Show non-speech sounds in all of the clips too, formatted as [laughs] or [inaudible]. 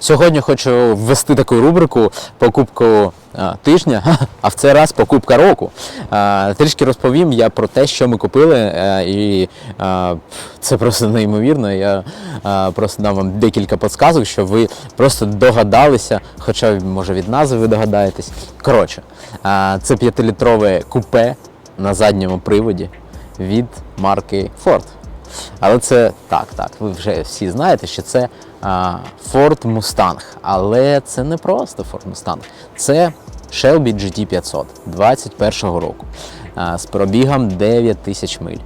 Сьогодні хочу ввести таку рубрику покупку тижня, [laughs] а в цей раз покупка року. Трішки розповім я про те, що ми купили, е, і це просто неймовірно. Я просто дам вам декілька підсказок, щоб ви просто догадалися, хоча може від назви ви догадаєтесь. Коротше, це 5-літрове купе на задньому приводі від марки Ford. Але це так, так. Ви вже всі знаєте, що це а, Ford Mustang. Але це не просто Ford Mustang. Це Shelby GT500 21-го року а, з пробігом 9 тисяч миль.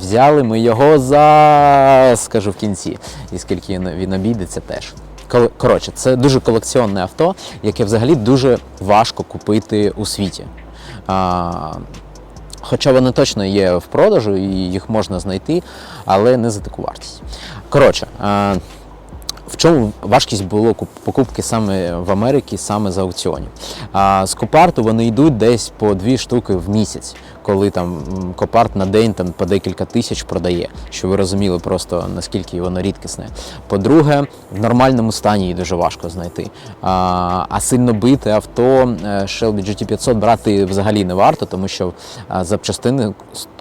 Взяли ми його за, скажу в кінці, і скільки він- обійдеться теж. Коротше, це дуже колекціонне авто, яке взагалі дуже важко купити у світі. А, Хоча вони точно є в продажу і їх можна знайти, але не за таку вартість. Коротше, е, в чому важкість було куп- покупки саме в Америці, саме з аукціонів? А з копарту вони йдуть десь по дві штуки в місяць, коли там копарт на день там по декілька тисяч продає, щоб ви розуміли просто наскільки воно рідкісне. По-друге, в нормальному стані її дуже важко знайти. А, а сильно бите авто е, Shelby GT500 брати взагалі не варто, тому що запчастини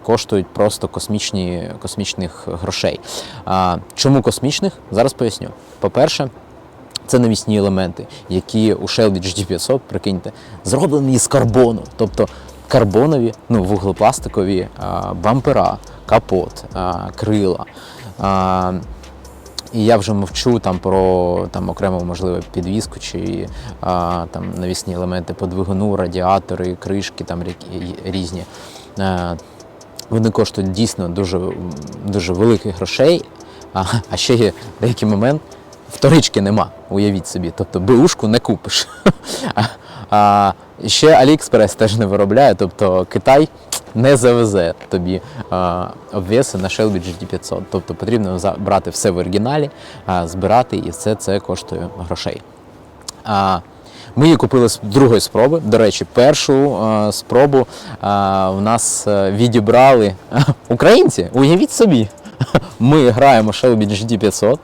коштують просто космічні, космічних грошей. А, чому космічних? Зараз поясню. По-перше, це навісні елементи, які у Shelby GT500, прикиньте, зроблені з карбону. Тобто карбонові, ну, вуглепластикові а, бампера, капот, а, крила. А, і я вже мовчу там про там окремо можливо підвіску чи а, там навісні елементи по двигуну, радіатори, кришки там різні. Е, вони коштують дійсно дуже, дуже великих грошей. А, а ще є деякий момент, вторички нема, уявіть собі. Тобто беушку не купиш. [laughs] А, а, ще AliExpress теж не виробляє, тобто Китай не завезе тобі а, обвеси на Shelby GT500. Тобто потрібно брати все в оригіналі, а, збирати, і все це коштує грошей. А, Ми її купили з другої спроби. До речі, першу а, спробу а, в нас е, відібрали українці. Уявіть собі. Ми граємо Shelby GT500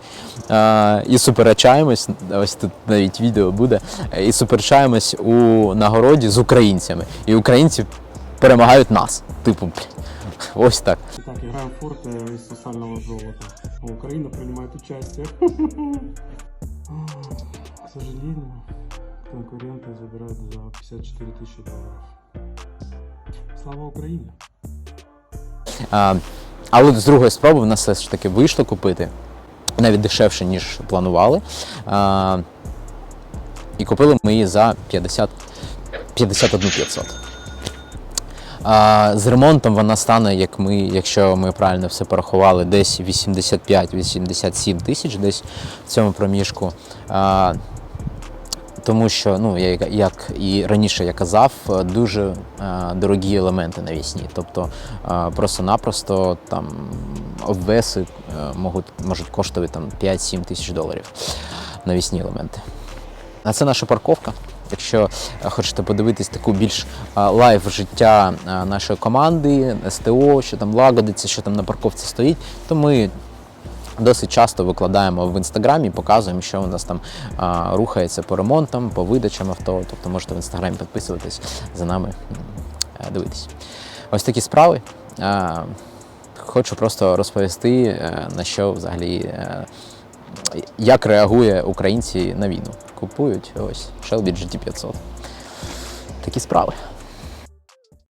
а, і суперечаємось. Ось тут навіть відео буде. І суперечаємось у нагороді з українцями. І українці перемагають нас. Типу, ось так. Итак, играем в форт э, из сусального золота. А Украина принимает участие. К [laughs] сожалению, конкуренты забирают за 54 тысячи долларов. Слава Украине! А, але з другої спроби в нас все ж таки вийшло купити навіть дешевше, ніж планували. А, і купили ми її за 50, 51 500. А, з ремонтом вона стане, як ми, якщо ми правильно все порахували, десь 85-87 тисяч десь в цьому проміжку. А, тому що, ну як- і раніше я казав, е, дуже е, дорогі елементи навісні. Тобто е, просто-напросто там обвеси можуть, можуть коштувати там 5-7 тисяч доларів навісні елементи. А це наша парковка. Якщо хочете подивитись таку більш лайв життя нашої команди, СТО, що там лагодиться, що там на парковці стоїть, то ми Досить часто викладаємо в інстаграмі, показуємо, що у нас там а, рухається по ремонтам, по видачам авто. Тобто можете в інстаграмі підписуватись за нами, е, дивитись. Ось такі справи. А, хочу просто розповісти, е, на що взагалі, е, як реагує українці на війну. Купують ось Shelby GT500. Такі справи.